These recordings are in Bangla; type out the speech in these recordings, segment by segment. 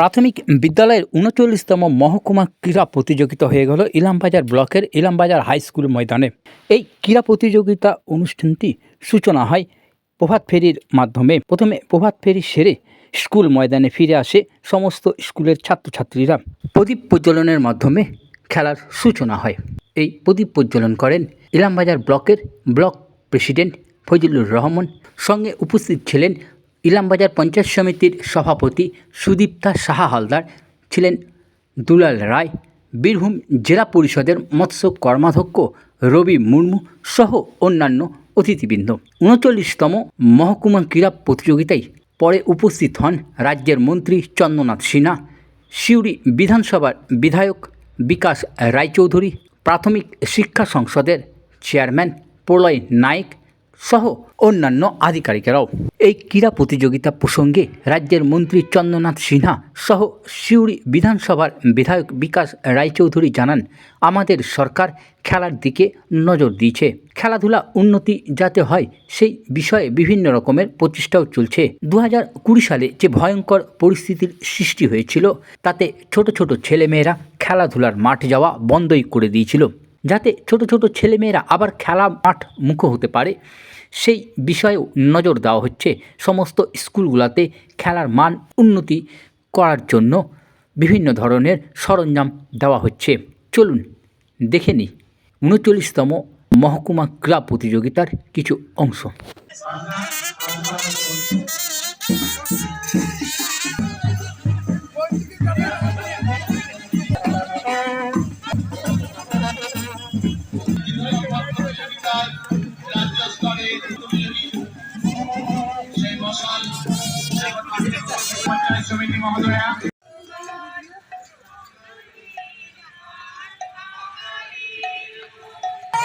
প্রাথমিক বিদ্যালয়ের উনচল্লিশতম মহকুমা ক্রীড়া প্রতিযোগিতা হয়ে গেল ইলামবাজার ব্লকের ইলামবাজার হাই স্কুল ময়দানে। এই ক্রীড়া প্রতিযোগিতা অনুষ্ঠানটি সূচনা হয় প্রভাত ফেরির মাধ্যমে। প্রথমে প্রভাত ফেরি সেরে স্কুল ময়দানে ফিরে আসে সমস্ত স্কুলের ছাত্রছাত্রীরা। প্রদীপ প্রজ্বলনের মাধ্যমে খেলার সূচনা হয়। এই প্রদীপ প্রজ্বলন করেন ইলামবাজার ব্লকের ব্লক প্রেসিডেন্ট ফজলুর রহমান। সঙ্গে উপস্থিত ছিলেন ইলামবাজার পঞ্চায়েত সমিতির সভাপতি সুদীপ্তা সাহা হালদার ছিলেন দুলাল রায়, বীরভূম জেলা পরিষদের মৎস্য কর্মাধ্যক্ষ রবি মুর্মু সহ অন্যান্য অতিথিবৃন্দ। উনচল্লিশতম মহকুমা ক্রীড়া প্রতিযোগিতায় পরে উপস্থিত হন রাজ্যের মন্ত্রী চন্দ্রনাথ সিনহা, সিউড়ি বিধানসভার বিধায়ক বিকাশ রায়চৌধুরী, প্রাথমিক শিক্ষা সংসদের চেয়ারম্যান প্রলয় নায়েক সহ অন্যান্য আধিকারিকেরাও। এই ক্রীড়া প্রতিযোগিতা প্রসঙ্গে রাজ্যের মন্ত্রী চন্দ্রনাথ সিনহা সহ সিউড়ি বিধানসভার বিধায়ক বিকাশ রায়চৌধুরী জানান, আমাদের সরকার খেলার দিকে নজর দিয়েছে। খেলাধুলা উন্নতি যাতে হয়, সেই বিষয়ে বিভিন্ন রকমের প্রচেষ্টাও চলছে। দু হাজার কুড়ি সালে যে ভয়ঙ্কর পরিস্থিতির সৃষ্টি হয়েছিল, তাতে ছোট ছোট ছেলেমেয়েরা খেলাধুলার মাঠ যাওয়া বন্ধই করে দিয়েছিল। যাতে ছোট ছোট ছেলেমেয়েরা আবার খেলা মাঠ মুখো হতে পারে, সেই বিষয়েও নজর দেওয়া হচ্ছে সমস্ত স্কুলগুলোতে খেলার মান উন্নতি করার জন্য বিভিন্ন ধরনের সরঞ্জাম দেওয়া হচ্ছে। চলুন দেখে নিই উনচল্লিশতম মহকুমা ক্লাব প্রতিযোগিতার কিছু অংশ।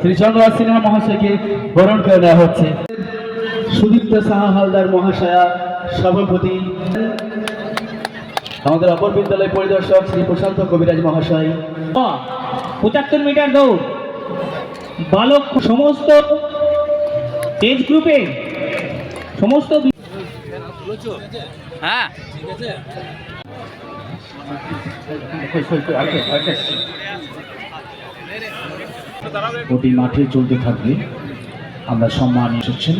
শ্রী চন্দ্রনাথ সিনহা মহাশয়কে বরণ করে নেওয়া হচ্ছে। সুদীপ্ত সাহা হালদার মহাশয়া সভাপতি। আমাদের অপর বিদ্যালয় পরিদর্শক শ্রী প্রশান্ত কবিরাজ মহাশয়। পঁচাত্তর মিটার দৌড়। বালক সমস্ত এজ গ্রুপে সমস্ত বি- হ্যাঁ। ওটি মাঠে চলতে থাকবে। আমরা সম্মান এসেছেন।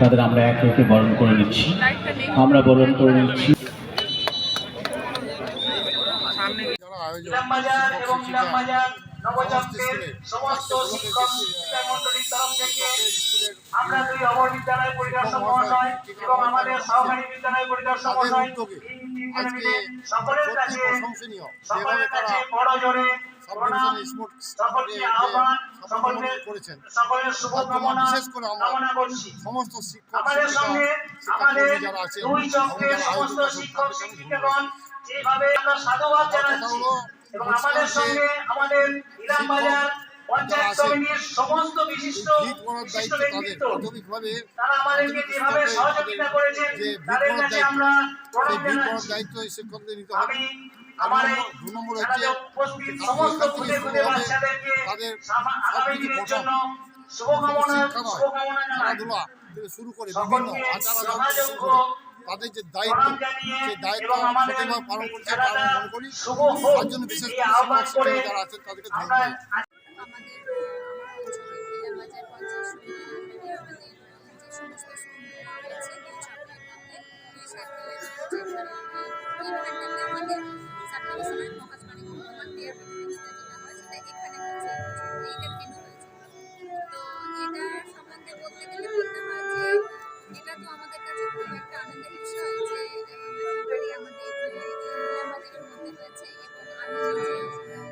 তাদের আমরা একে একে বরণ করে নিচ্ছি। আমরা বরণ করে নিচ্ছি। ইলামবাজার এবং ইলামবাজার নবচক্রের সমস্ত শিক্ষক মন্ডলীর তরফ থেকে আমরা দুই অমর বিদ্যালয় পরিদর্শক মহাশয় এবং আমাদের সহকারী বিদ্যালয় পরিদর্শক মহাশয় সকলের কাছে সকলের কাছে বড় জোরে করেছেন বিশেষ করে আমরা সমস্ত শিক্ষক আমাদের শিক্ষিকা, সঙ্গে আমাদের শিক্ষাকর্মী যারা আছেন দুই এবং চক্রের যারা সমস্ত আয়োজক আছেন, শিক্ষক তাদেরকে আমি শিক্ষিকাগণ যেভাবে আমরা সাধুবাদ জানাচ্ছি। এবং আমাদের সঙ্গে আমাদের ইরাম বাজার পঞ্চায়েত সমিতির সমস্ত বিশিষ্ট বিশিষ্ট দায়িত্ব ব্যক্তিত্ব। তারা আমাদেরকে যেভাবে সহযোগিতা করেছেন তাদের কাছে আমরা প্রণাম জানাচ্ছি। শিক্ষকদের নিতে হবে। আমি আমার এই নম্বর হচ্ছে উপস্থিত সমস্ত খুদে শুরু খুদে হবে বাচ্চাদেরকে তাদের আগামী দিনের জন্য শুভকামনা শুভকামনা খেলাধুলা থেকে শুরু করে বিভিন্ন আচার আচরণ করে তাদের যে দায়িত্ব সেই দায়িত্ব সঠিকভাবে পালন করছে তারা মনে করি। তার জন্য বিশেষ করে যারা আছেন তাদেরকে ধন্যবাদ।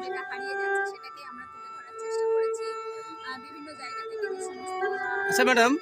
যেটা হারিয়ে যাচ্ছে সেটাকে আমরা তুলে ধরার চেষ্টা করেছি বিভিন্ন জায়গা থেকে আচ্ছা ম্যাডাম।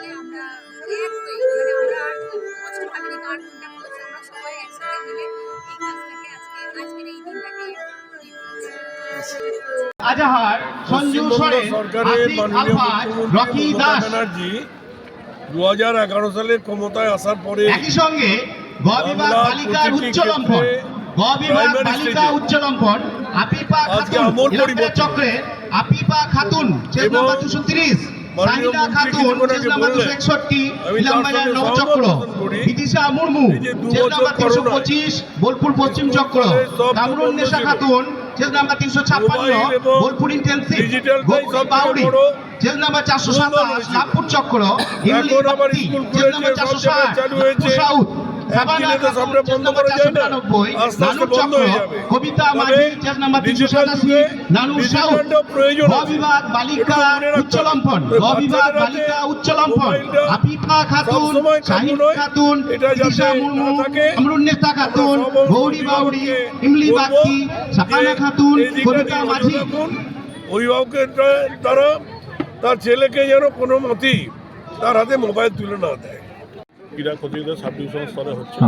মিলে আমরা এক মানে আমরা আর কষ্ট ভাবিনি কার কোনটা করেছে। আমরা সবাই একসাথে মিলে এই কাজটাকে আজকে আজকের এই দিনটাকে আজাহার সঞ্জু সরেন সরকারের মাননীয় মুখ্যমন্ত্রী রকি মমতা দাস। ব্যানার্জি দু হাজার এগারো সালে ক্ষমতায় আসার পরে একই সঙ্গে গ বিভাগ বাংলার বালিকার উচ্চ লম্ফন গ বিভাগ প্রাইমারি বালিকা উচ্চ লম্ফন আপিপা খাতুন। চক্রে আপিপা খাতুন এবং দুশো তিরিশ সাহিদা খাতুন কিছুক্ষণ নাম্বার দুশো একষট্টি ইলামবাজার নবচক্র। বিদিশা মুর্মু নাম্বার তিনশো পঁচিশ বোলপুর পশ্চিম চক্র কামরুন নেশা খাতুন চেক নাম্বার তিনশো ছাপ্পান্ন বোলপুর ইন্টেন্সিভ সবচেয়ে বাউরি নাম্বার চারশো সাতাশ। লাভপুর চক্র ইংলিশ নাম্বার চারশো ষাট সাউথ সাবানা তো সবটা বন্ধ করা যায় না। আস্তে আস্তে বন্ধ হয়ে যাবে। কবিতা মাঝি চেক নাম্বার তিনশো ডিজিটাল সাতাশি যুগে নানুর সাউথ ডিজিটালটাও প্রয়োজন গ বালিকা একটু রাখতে উচ্চ হবে। লম্ফন ওই গ বিভাগ বাচ্চাদের হাতে বালিকা উচ্চ আফিফা খাতুন শাহিদ খাতুন এটা যাতে মুর্মু আমরুন্নেসা খাতুন গৌরী বাউরি ইমলি বাগচি সাকানা খাতুন কবিতা মাঝি অভিভাবকের দ্বারা তার ছেলেকে যেন কোনো মতেই তার হাতে মোবাইল তুলে না দেয় ক্রীড়া প্রতিযোগিতা সাব ডিভিশন স্তরে হচ্ছে।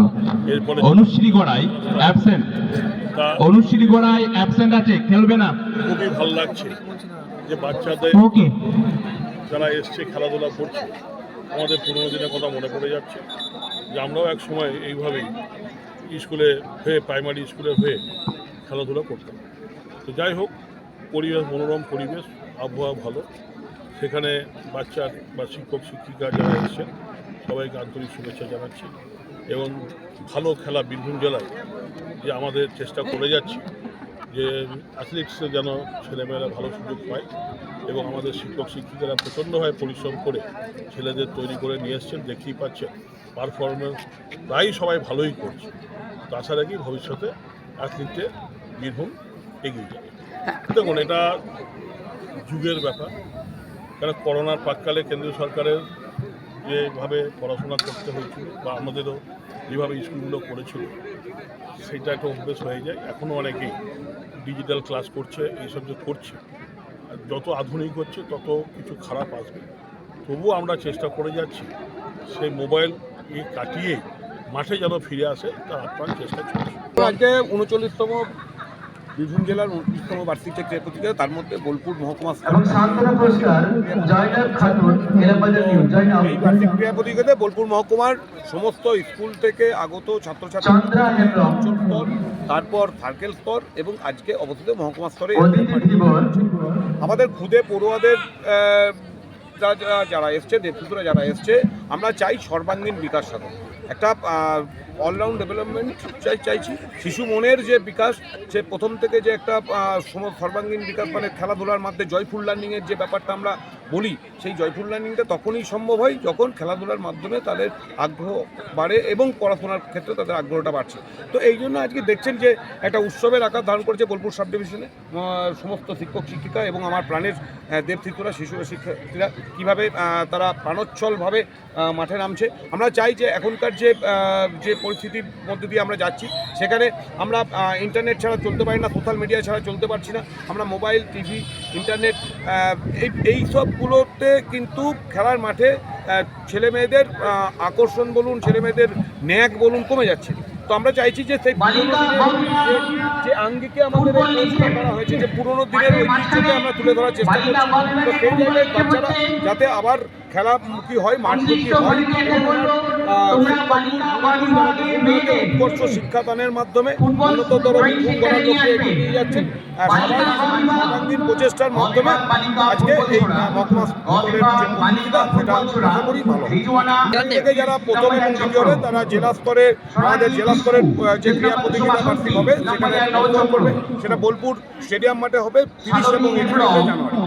এরপরে অনুশ্রী গড়াই অ্যাবসেন্ট অনুশ্রী গড়াই অ্যাবসেন্ট আছে খেলবে না। খুবই ভালো লাগছে যে বাচ্চাদের ওকে। যারা এসছে খেলাধুলা করছে আমাদের পুরোনো দিনের কথা মনে পড়ে যাচ্ছে যে আমরাও এক সময় এইভাবেই স্কুলে হয়ে প্রাইমারি স্কুলে হয়ে খেলাধুলা করতাম। তো যাই হোক পরিবেশ মনোরম পরিবেশ আবহাওয়া ভালো। সেখানে বাচ্চা বা শিক্ষক শিক্ষিকা যারা এসেছেন সবাইকে আন্তরিক শুভেচ্ছা জানাচ্ছি এবং ভালো খেলা বীরভূম জেলায় যে আমাদের চেষ্টা করে যাচ্ছি যে অ্যাথলেটিক্সে যেন ছেলেমেয়েরা ভালো সুযোগ পায় এবং আমাদের শিক্ষক শিক্ষিকারা প্রচণ্ডভাবে পরিশ্রম করে ছেলেদের তৈরি করে নিয়ে এসছেন, দেখতেই পাচ্ছেন পারফরমেন্স প্রায় সবাই ভালোই করছে। তো আশা রাখি ভবিষ্যতে অ্যাথলিটে বীরভূম এগিয়ে যাবে। দেখুন, এটা যুগের ব্যাপার। কারণ করোনার প্রাককালে কেন্দ্রীয় সরকারের যেভাবে পড়াশোনা করতে হয়েছিল বা আমাদেরও যেভাবে স্কুলগুলো করেছিল সেটা একটা অভ্যেস হয়ে যায়। এখনও অনেকেই ডিজিটাল ক্লাস করছে, এইসব যে করছে যত আধুনিক হচ্ছে, তত কিছু খারাপ আসবে। তবুও আমরা চেষ্টা করে যাচ্ছি, সেই মোবাইল কাটিয়ে মাঠে যেন ফিরে আসে, তার আপ্রাণ চেষ্টা চলছে। আজকে উনচল্লিশতম বীরভূম জেলার উনত্রিশতম বার্ষিক যে ক্রীড়া প্রতিযোগিতা তার মধ্যে বোলপুর মহকুমা এই বার্ষিক ক্রীড়া প্রতিযোগিতায় বোলপুর মহকুমার সমস্ত স্কুল থেকে আগত ছাত্রছাত্রী অঞ্চল স্তর তারপর সার্কেল স্তর এবং আজকে অবস্থিত মহকুমা স্তরে আমাদের খুদে পড়ুয়াদের যারা এসছে দেবপুত্রা যারা এসছে আমরা চাই সর্বাঙ্গীন বিকাশ সাধন। একটা অলরাউন্ড ডেভেলপমেন্ট চাই চাইছি। শিশু মনের যে বিকাশ, সে প্রথম থেকে যে একটা সর্বাঙ্গীন বিকাশ মানে খেলাধুলার মধ্যে জয়ফুল লার্নিংয়ের যে ব্যাপারটা আমরা বলি, সেই জয়ফুল লার্নিংটা তখনই সম্ভব হয় যখন খেলাধুলার মাধ্যমে তাদের আগ্রহ বাড়ে এবং পড়াশোনার ক্ষেত্রে তাদের আগ্রহটা বাড়ছে। তো এই জন্য আজকে দেখছেন যে একটা উৎসবের আকার ধারণ করেছে বোলপুর সাব ডিভিশনে সমস্ত শিক্ষক, শিক্ষিকা এবং আমার প্রাণের দেবশিশুরা শিশু শিক্ষার্থীরা কীভাবে তারা প্রাণোচ্ছলভাবে মাঠে নামছে। আমরা চাই যে এখনকার যে যে পরিস্থিতির মধ্যে দিয়ে আমরা যাচ্ছি। সেখানে আমরা ইন্টারনেট ছাড়া চলতে পারি না সোশ্যাল মিডিয়া ছাড়া চলতে পারছি না। আমরা মোবাইল টিভি ইন্টারনেট এই এই সবগুলোতে কিন্তু খেলার মাঠে ছেলে মেয়েদের আকর্ষণ বলুন ছেলে মেয়েদের ন্যাক বলুন কমে যাচ্ছে। তো আমরা চাইছি যে সেই পুরোনো দিনের যে- আঙ্গিকে আমাদের করা হয়েছে যে পুরোনো দিনের ঐতিহ্যকে আমরা তুলে ধরার চেষ্টা করছি। তো সেই জায়গায় বাচ্চারা যাতে আবার খেলামুখী হয় মাঠমুখী হয়। শিক্ষাদানের মাধ্যমে উন্নততর করার লক্ষ্যে এগিয়ে যাচ্ছেন আর প্রচেষ্টার মাধ্যমে আজকে এই সেটা আশা করি ভালো। থেকে যারা প্রথম এবং দ্বিতীয় তারা জেলা স্তরে আমাদের জেলা স্তরের যে ক্রীড়া প্রতিযোগিতা বার্ষিক হবে সেখানে করবে। সেটা বোলপুর স্টেডিয়াম মাঠে হবে তিরিশ এবং একত্রিশে জানুয়ারি।